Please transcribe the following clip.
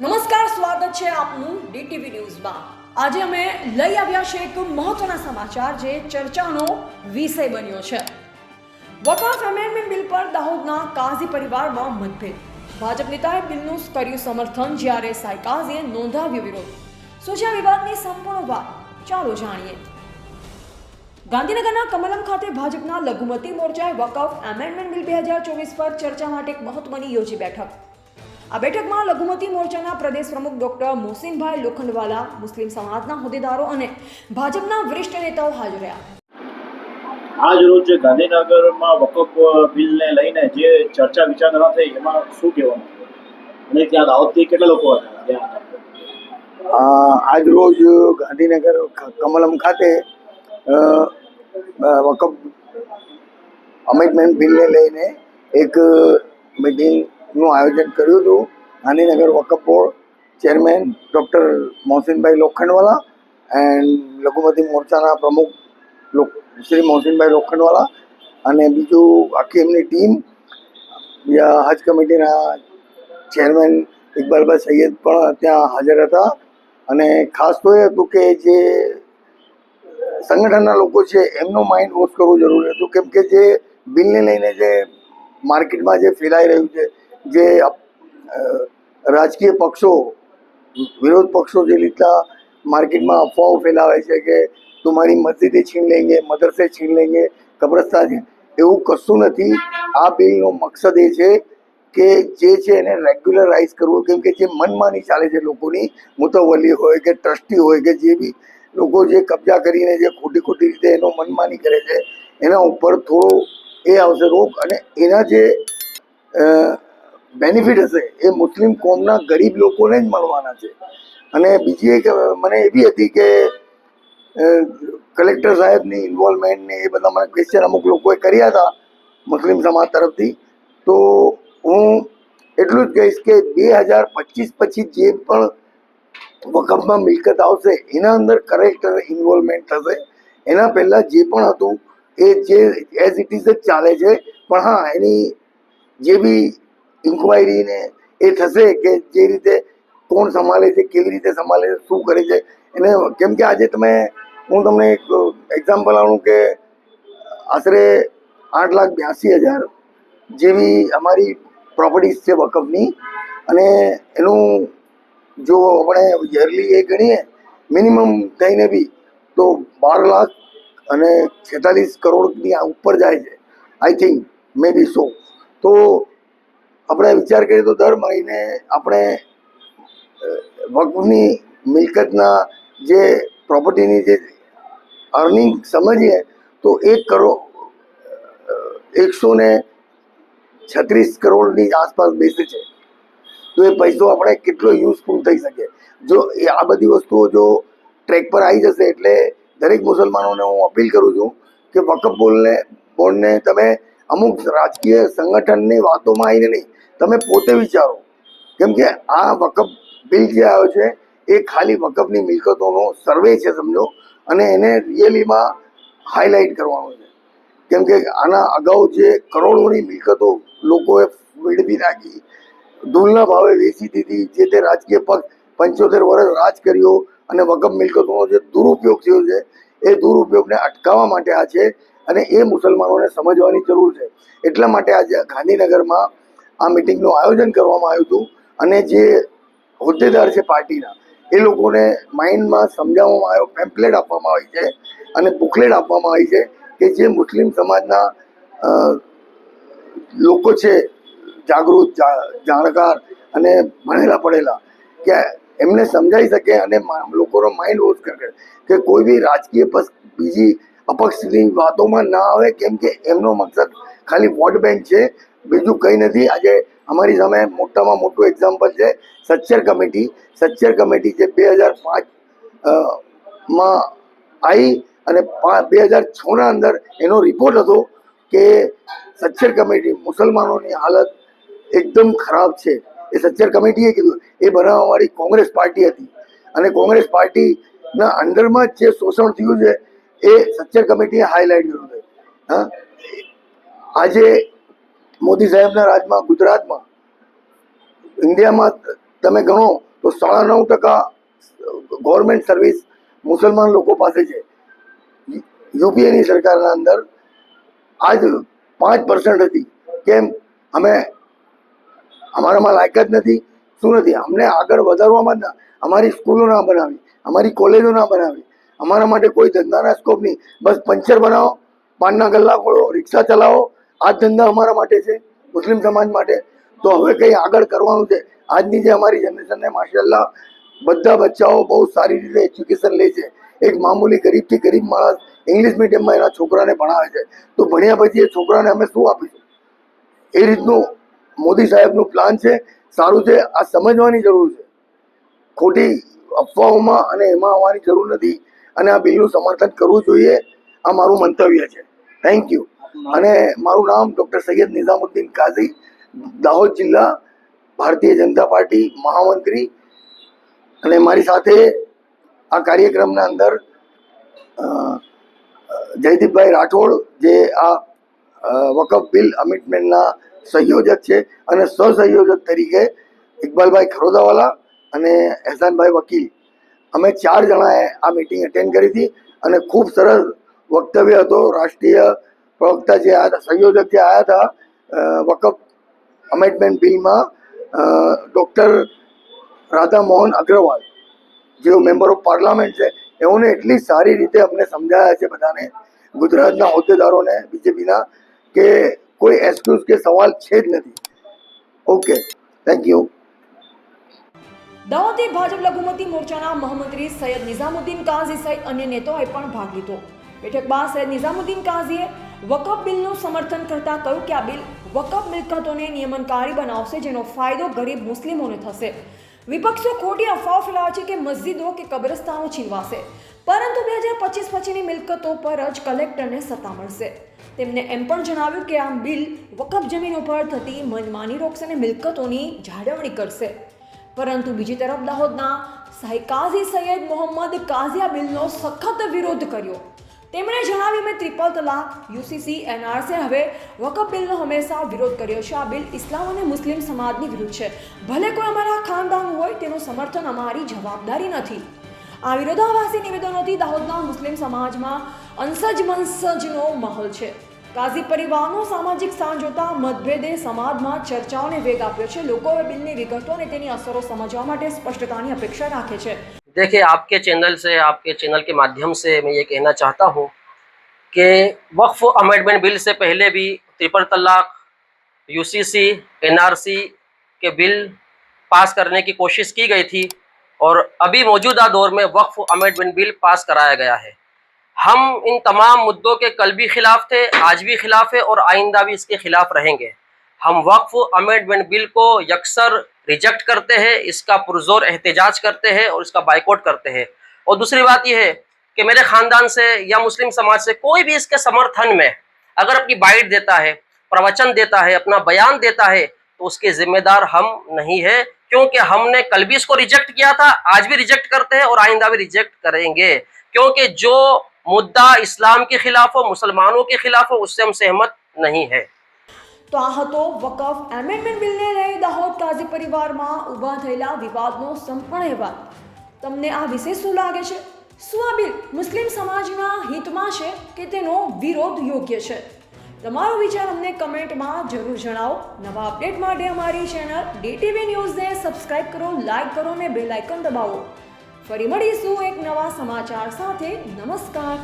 નમસ્કાર, સ્વાગત છે આપનું ડીટીવી ન્યૂઝમાં. આજે અમે લઈ આવ્યા છે એક મહત્વના સમાચાર જે ચર્ચાનો વિષય બન્યો છે. વકાફ એમેન્ડમેન્ટ બિલ પર દાહોદના કાઝી પરિવારમાં મતભેદ. ભાજપ નેતાએ બિલનું કર્યું સમર્થન જ્યારે સાયકાઝીએ નોંધાવ્યો વિરોધ. શું છે વિવાદની સંપૂર્ણ વાત ચાલો જાણીએ. ગાંધીનગરના કમલમ ખાતે ભાજપના લઘુમતી મોરચાએ વકફ એમેન્ડમેન્ટ બિલ બે હજાર ચોવીસ પર ચર્ચા માટે એક મહત્વની યોજી બેઠક આ બેઠકમાં લઘુમતી મોરચાના પ્રદેશ પ્રમુખ ડોક્ટર મોહસિનભાઈ લોખંડવાલા મુસ્લિમ સમાજના હોદ્દેદારો અને ભાજપના વરિષ્ઠ નેતાઓ હાજર રહ્યા. આજ રોજ ગાંધીનગરમાં વકફ બિલને લઈને જે ચર્ચા વિચારણા થઈ એમાં શું કહેવાનું? અને ત્યાં દાવતથી કેટલા લોકો હતા? આજ રોજ ગાંધીનગર કમલમ ખાતે વકફ અમેન્ડમેન્ટ બિલને લઈને એક મિટિંગનું આયોજન કર્યું હતું. Gandhinagar Waqf board chairman doctor Mohsinbhai Lokhandwala and લઘુમતી મોરચાના પ્રમુખ શ્રી મોહસિનભાઈ લોખંડવાલા અને બીજું આખી એમની ટીમ હજ કમિટીના ચેરમેન ઇકબાલભાઈ સૈયદ પણ ત્યાં હાજર હતા. અને ખાસ તો એ હતું કે જે સંગઠનના લોકો છે, એમનું માઇન્ડ વોશ કરવું જરૂરી હતું. કેમ કે જે બિલને લઈને જે માર્કેટમાં જે ફેલાઈ રહ્યું છે જે રાજકીય પક્ષો, વિરોધ પક્ષો જે રીતના માર્કેટમાં અફવાઓ ફેલાવે છે કે તમારી મસ્જિદે છીન લેંગે, મદરસે છીન લેંગે છે, એવું કશું નથી. આ બિલનો મકસદ એ છે કે જે છે એને રેગ્યુલરાઇઝ કરવું, કેમ કે જે મનમાની ચાલે છે લોકોની મુતવલી હોય કે ટ્રસ્ટી હોય કે જે બી, લોકો જે કબજા કરીને જે ખોટી ખોટી રીતે એનો મનમાની કરે છે, એના ઉપર થોડો એ આવશે રોક અને એના જે બેનિફિટ હશે. એ મુસ્લિમ કોમના ગરીબ લોકોને જ મળવાના છે. અને બીજી એક મને એવી હતી કે કલેક્ટર સાહેબની ઇન્વોલ્વમેન્ટ ને એ બધા મને ક્વેશ્ચન અમુક લોકોએ કર્યા હતા મુસ્લિમ સમાજ તરફથી. તો હું એટલું જ કહીશ કે બે હજાર પચીસ પછી જે પણ વકફમાં મિલકત આવશે, એના અંદર કરેક્ટર ઇન્વોલ્વમેન્ટ થશે. એના પહેલાં જે પણ હતું, એ જે એઝ ઇટ ઇઝ જ ચાલે છે. પણ હા, એની જે બી ઇન્કવાયરી ને એ થશે કે જે રીતે કોણ સંભાળે છે, કેવી રીતે સંભાળે છે, શું કરે છે. એને કેમ કે આજે તમે, હું તમને એક એક્ઝામ્પલ આવું કે આશરે આઠ લાખ બ્યાસી હજાર જેવી અમારી પ્રોપર્ટીઝ છે વકફની. અને એનું જો આપણે યરલી એ ગણીએ મિનિમમ થઈને બી, તો બાર લાખ અને છેતાલીસ કરોડની ઉપર જાય છે. આઈ થિંક મે બી સો તો આપણે વિચાર કરીએ તો દર મહિને આપણે વકફની મિલકતના જે પ્રોપર્ટીની જે અર્નિંગ સમજીએ તો એક કરોડ એકસો ને છત્રીસ કરોડની આસપાસ બેસે છે. તો એ પૈસો આપણે કેટલો યુઝફુલ થઈ શકે? જો એ આ બધી વસ્તુઓ જો ટ્રેક પર આવી જશે એટલે દરેક મુસલમાનોને હું અપીલ કરું છું કે વકફ બોલને, બોર્ડને તમે અમુક રાજકીય સંગઠનની વાતોમાં આવીને નહીં. તમે પોતે વિચારો. કેમ કે આ વકફ બિલ જે આવ્યો છે, એ ખાલી વકફની મિલકતોનો સર્વે છે, સમજો. અને એને રિયલીમાં હાઇલાઇટ કરવાનો છે. કેમ કે આના અગાઉ જે કરોડોની મિલકતો લોકોએ મેળવી રાખી ધૂળના ભાવે વેચી દીધી, જે તે રાજકીય પક્ષ પંચોતેર વર્ષ રાજ કર્યો અને વકફ મિલકતોનો જે દુરુપયોગ થયો છે, એ દુરુપયોગને અટકાવવા માટે આ છે અને એ મુસલમાનોને સમજવાની જરૂર છે. એટલા માટે આજે ગાંધીનગરમાં આ મિટિંગનું આયોજન કરવામાં આવ્યું હતું અને જે હોદ્દેદાર છે પાર્ટીના, એ લોકોને માઇન્ડમાં સમજાવવામાં આવ્યો, પેમ્પલેટ આપવામાં આવી છે અને બુકલેટ આપવામાં આવી છે કે જે મુસ્લિમ સમાજના લોકો છે, જાગૃત જાણકાર અને ભણેલા પડેલા, કે એમને સમજાઈ શકે અને લોકોનો માઇન્ડ વોશ કરે કે કોઈ બી રાજકીય પક્ષ બીજી અપક્ષની વાતોમાં ના આવે, કેમ કે એમનો મકસદ ખાલી વોટ બેંક છે. બીજું કંઈ નથી. આજે અમારી સામે મોટામાં મોટું એક્ઝામ્પલ છે. સચ્ચર કમિટી. સચ્ચર કમિટી જે બે હજાર પાંચમાં આવી અને બે હજાર છના અંદર એનો રિપોર્ટ હતો કે સચ્ચર કમિટી મુસલમાનોની હાલત એકદમ ખરાબ છે. એ સચ્ચર કમિટીએ કીધું. એ બનાવવાવાળી કોંગ્રેસ પાર્ટી હતી. અને કોંગ્રેસ પાર્ટીના અંડરમાં જે શોષણ થયું છે એ સચ્ચર કમિટીએ હાઇલાઇટ કર્યું છે. હા? આજે મોદી સાહેબના રાજમાં, ગુજરાતમાં, ઇન્ડિયામાં તમે ગણો તો સાડા નવ ટકા ગવર્મેન્ટ સર્વિસ મુસલમાન લોકો પાસે છે. યુપીએની સરકારના અંદર આજ પાંચ પર્સન્ટ હતી. કેમ? અમે, અમારામાં લાયકાત નથી. શું નથી? અમને આગળ વધારવામાં જ ના, અમારી સ્કૂલો ના બનાવી, અમારી કોલેજો ના બનાવી. અમારા માટે કોઈ ધંધાના સ્કોપ નહીં. બસ પંચર બનાવો, પાનના ગલ્લા ખોલો, રિક્ષા ચલાવો. આ ધંધા અમારા માટે છે, મુસ્લિમ સમાજ માટે. તો હવે કંઈ આગળ કરવાનું છે. આજની જે અમારી જનરેશનને માશાલ્લાહ બધા બચ્ચાઓ બહુ સારી રીતે એજ્યુકેશન લે છે. એક મામૂલી ગરીબથી ગરીબ માણસ ઇંગ્લિશ મીડિયમમાં એના છોકરાને ભણાવે છે. તો ભણ્યા પછી એ છોકરાને અમે શું આપીશું? એ રીતનું મોદી સાહેબનું પ્લાન છે. સારું છે. આ સમજવાની જરૂર છે. ખોટી અફવાઓમાં અને એમાં આવવાની જરૂર નથી. અને આ બિલનું સમર્થન કરવું જોઈએ, આ મારું મંતવ્ય છે. થેન્ક યુ અને મારું નામ ડૉક્ટર સૈયદ નિઝામુદ્દીન કાઝી, દાહોદ જિલ્લા ભારતીય જનતા પાર્ટી મહામંત્રી. અને મારી સાથે આ કાર્યક્રમના અંદર જયદીપભાઈ રાઠોડ, જે આ વકફ બિલ અમિટમેન્ટના સંયોજક છે અને સહસંયોજક તરીકે ઇકબાલભાઈ ખરોદાવાલા અને એહસાનભાઈ વકીલ અમે ચાર જણાએ આ મિટિંગ અટેન્ડ કરી હતી અને ખૂબ સરસ વક્તવ્ય હતો. રાષ્ટ્રીય પ્રવક્તા જે આવ્યા હતા સંયોજક જે આવ્યા હતા વકફ અમેન્ડમેન્ટ બિલમાં ડૉક્ટર રાધામોહન અગ્રવાલ, જેઓ મેમ્બર ઓફ પાર્લામેન્ટ છે, એઓને એટલી સારી રીતે અમને સમજાયા છે બધાને, ગુજરાતના હોદ્દેદારોને, બીજેપીના, કે કોઈ એક્સક્યુઝ કે સવાલ છે જ નથી. ઓકે થેન્ક યુ દાહોદથી ભાજપ લઘુમતી મોરચાના મહામંત્રી સૈયદ નિઝામુદ્દીન કાઝી સહિત અન્ય નેતાઓએ પણ ભાગ લીધો. બેઠક બાદ સૈયદ નિઝામુદ્દીન કાઝીએ વકફ બિલનું સમર્થન કરતા કહ્યું કે આ બિલ વકફ મિલકતોને નિયમનકારી બનાવશે, જેનો ફાયદો ગરીબ મુસ્લિમોને થશે. વિપક્ષો ખોટી અફવાઓ ફેલાવે છે કે મસ્જિદો કે કબ્રસ્તાનો છીનવાશે. પરંતુ બે હજાર પચીસ પછીની મિલકતો પર જ કલેક્ટરને સત્તા મળશે. તેમને એમ પણ જણાવ્યું કે આ બિલ વકફ જમીન ઉપર થતી મનમાની રોકશે અને મિલકતોની જાળવણી કરશે. પરંતુ બીજી તરફ દાહોદના કાઝી સૈયદ મોહમ્મદ કાઝિયા બિલનો સખત વિરોધ કર્યો. તેમણે જણાવ્યું, મેં ત્રિપલ તલાક, યુસીસી, એનઆરસી હવે વકફ બિલનો હંમેશા વિરોધ કર્યો છે. આ બિલ ઇસ્લામ અને મુસ્લિમ સમાજની વિરુદ્ધ છે. ભલે કોઈ અમારા ખાનદાન હોય, તેનું સમર્થન અમારી જવાબદારી નથી. આ વિરોધાભાસી નિવેદનોથી દાહોદના મુસ્લિમ સમાજમાં અંસજ મંસજનો માહોલ છે. કાઝી પરિવારનો સામાજિક સ્થાન જોતા મતભેદે સમાજમાં ચર્ચાઓને વેગ આપ્યો છે લોકો હવે બિલની વિગતો અને તેની અસરો સમજવા માટે સ્પષ્ટતાની અપેક્ષા રાખે છે देखिए आपके चैनल से आपके चैनल के माध्यम से मैं ये कहना चाहता हूँ कि वक्फ अमेंडमेंट बिल से पहले भी ट्रिपल तलाक यूसीसी एनआरसी के बिल पास करने की कोशिश की गई थी और अभी मौजूदा दौर में वक्फ अमेंडमेंट बिल पास कराया गया है हम इन तमाम मुद्दों के कल भी खिलाफ थे, आज भी खिलाफ है और आइंदा भी इसके खिलाफ रहेंगे। हम वक्फ अमेंडमेंट बिल को यकसर रिजेक्ट करते हैं, इसका पुरजोर एहतजाज करते हैं और इसका बाइकआउट करते हैं। और दूसरी बात यह है कि मेरे ख़ानदान से या मुस्लिम समाज से कोई भी इसके समर्थन में अगर अपनी बाइट देता है, प्रवचन देता है, अपना बयान देता है तो उसके जिम्मेदार हम नहीं है, क्योंकि हमने कल भी इसको रिजेक्ट किया था, आज भी रिजेक्ट करते हैं और आइंदा भी रिजेक्ट करेंगे। क्योंकि जो मुद्दा इस्लाम के खिलाफ हो मुसलमानों के खिलाफ हो उससे हम सहमत नहीं है તો આ હતો વકફ એમેન્ડમેન્ટ બિલને લઈ દાહોદ કાઝી પરિવારમાં ઊભા થયેલા વિવાદનો સંપૂર્ણ અહેવાલ તમને આ વિશે શું લાગે છે શું આ બિલ મુસ્લિમ સમાજના હિતમાં છે કે તેનો વિરોધ યોગ્ય છે તમારો વિચાર અમને કમેન્ટમાં જરૂર જણાવો નવા અપડેટ માટે અમારી ચેનલ ડીટીવી ન્યૂઝને સબસ્ક્રાઇબ કરો લાઇક કરો અને બેલ આઇકન દબાવો ફરી મળીશું એક નવા સમાચાર સાથે. નમસ્કાર.